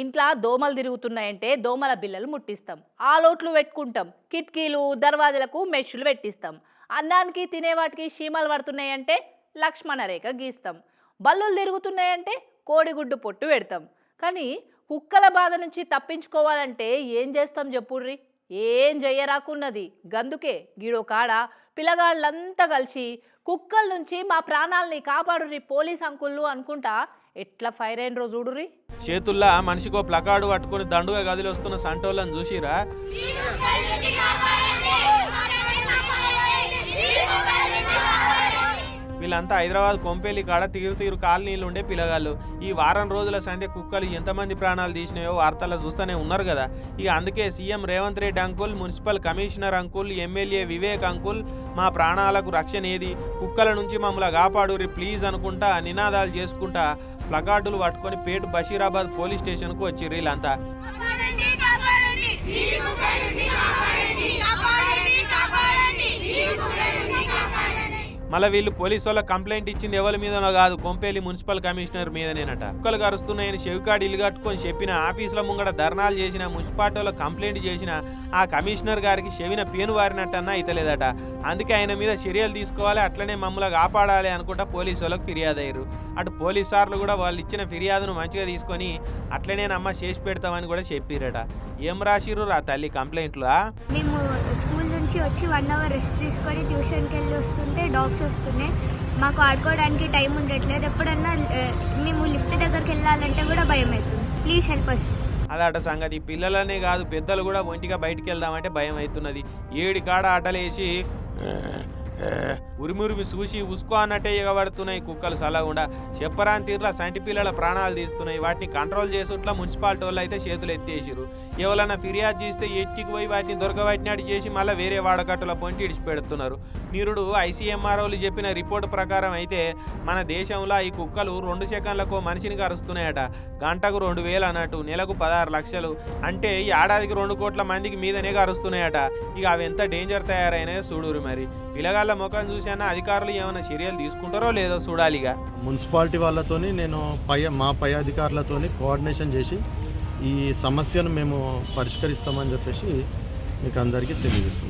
ఇంట్లో దోమలు తిరుగుతున్నాయంటే దోమల బిల్లలు ముట్టిస్తాం. ఆ లోట్లు పెట్టుకుంటాం. కిటికీలు దర్వాజలకు మెషులు పెట్టిస్తాం. అన్నానికి తినేవాటికి చీమలు పడుతున్నాయంటే లక్ష్మణ రేఖ గీస్తాం. బల్లులు తిరుగుతున్నాయంటే కోడిగుడ్డు పొట్టు పెడతాం. కానీ కుక్కల బాధ నుంచి తప్పించుకోవాలంటే ఏం చేస్తాం చెప్పుర్రి? ఏం చెయ్యరాకున్నది గందుకే గీడో కాడ పిల్లగాళ్ళంతా కలిసి కుక్కల నుంచి మా ప్రాణాలని కాపాడుర్రి పోలీస్ అంకుళ్ళు అనుకుంటా ఎట్లా ఫైర్ అయిన రోజు చూడుర్రి? చేతుల్లా మనిషికో ప్లకార్డు పట్టుకుని దండుగా గదిలో వస్తున్న సంటోళ్ళని చూసిరా వీళ్ళంతా హైదరాబాద్ కొంపేలి కాడ తీరు తీరు కాలనీలు ఉండే పిల్లగాళ్ళు. ఈ వారం రోజుల సంధ్య కుక్కలు ఎంతమంది ప్రాణాలు తీసినాయో వార్తల్లో చూస్తూనే ఉన్నారు కదా. ఇక అందుకే CM Revanth Reddy uncle municipal commissioner uncle MLA Vivek uncle మా ప్రాణాలకు రక్షణ ఏది? కుక్కల నుంచి మమ్మల్ని కాపాడురి ప్లీజ్ అనుకుంటా నినాదాలు చేసుకుంటా ప్లకార్డులు పట్టుకొని పేటు బషీరాబాద్ పోలీస్ స్టేషన్కు వచ్చి వీళ్ళంతా. మళ్ళీ వీళ్ళు పోలీసు వాళ్ళ కంప్లైంట్ ఇచ్చింది ఎవరి మీదనో కాదు కొంపేలి మున్సిపల్ కమిషనర్ మీదనేనట. కుక్కలు కరుస్తున్నాయని చెవికాడు ఇల్లు కట్టుకొని చెప్పిన ఆఫీసుల ముంగడ ధర్నాలు చేసిన మున్సిపాలిటీలో కంప్లైంట్ చేసిన ఆ కమిషనర్ గారికి చెవిన పేను వారినట్టన్నా ఇతలేదట అందుకే ఆయన మీద చర్యలు తీసుకోవాలి అట్లనే మమ్మల్ని కాపాడాలి అనుకుంటా పోలీసు వాళ్ళకి ఫిర్యాదు అయ్యారు అటు పోలీసు సార్లు కూడా వాళ్ళు ఇచ్చిన ఫిర్యాదును మంచిగా తీసుకొని అట్లనే నమ్మ చేసి పెడతామని కూడా చెప్పిరట. ఏం రాసిర్రు రా తల్లి కంప్లైంట్లు? మేము స్కూల్ నుంచి వచ్చి వన్ అవర్ రెస్ట్ తీసుకొని ట్యూషన్కి వెళ్ళి వస్తుంటే డాగ్స్ వస్తున్నాయి. మాకు ఆడుకోవడానికి టైం ఉండట్లేదు. ఎప్పుడన్నా మేము లిఫ్ట్ దగ్గరికి వెళ్ళాలంటే కూడా భయం అవుతుంది. ప్లీజ్ హెల్ప్ అస్ అదట సంగతి. పిల్లలనే కాదు పెద్దలు కూడా ఒంటిగా బయటికి వెళ్దామంటే భయం అవుతున్నది. ఏడు కాడ ఆటలేసి ఉరిమురిమి చూసి ఉసుకో అన్నట్టే ఎగబడుతున్నాయి కుక్కలు సలగుండా. చెప్పరాని తీరులా సంటి పిల్లల ప్రాణాలు తీస్తున్నాయి. వాటిని కంట్రోల్ చేసుట్లా మున్సిపాలిటీ వాళ్ళు అయితే చేతులు ఎత్తేసిరు ఎవరైనా ఫిర్యాదు చేస్తే ఎట్టికి పోయి వాటిని దొరకబట్టినాడు చేసి మళ్ళీ వేరే వాడకట్టుల పొంటి ఇడిచిపెడుతున్నారు. నిరుడు ఐసీఎంఆర్ఓలు చెప్పిన రిపోర్టు ప్రకారం అయితే మన దేశంలో ఈ కుక్కలు రెండు సెకండ్లకు మనిషిని కరుస్తున్నాయట. గంటకు రెండు వేలు అన్నట్టు నెలకు పదహారు లక్షలు. అంటే ఈ ఏడాదికి రెండు కోట్ల మందికి మీదనే కరుస్తున్నాయట. ఇక అవి ఎంత డేంజర్ తయారైనాయో చూడురు మరి. పిల్లగాళ్ళ ముఖం చూసానా అధికారులు ఏమైనా చర్యలు తీసుకుంటారో లేదో చూడాలిగా. మున్సిపాలిటీ వాళ్ళతోని నేను పై మా పై అధికారులతోని కోఆర్డినేషన్ చేసి ఈ సమస్యను మేము పరిష్కరిస్తామని చెప్పేసి మీకు అందరికీ తెలియజేస్తున్నాం.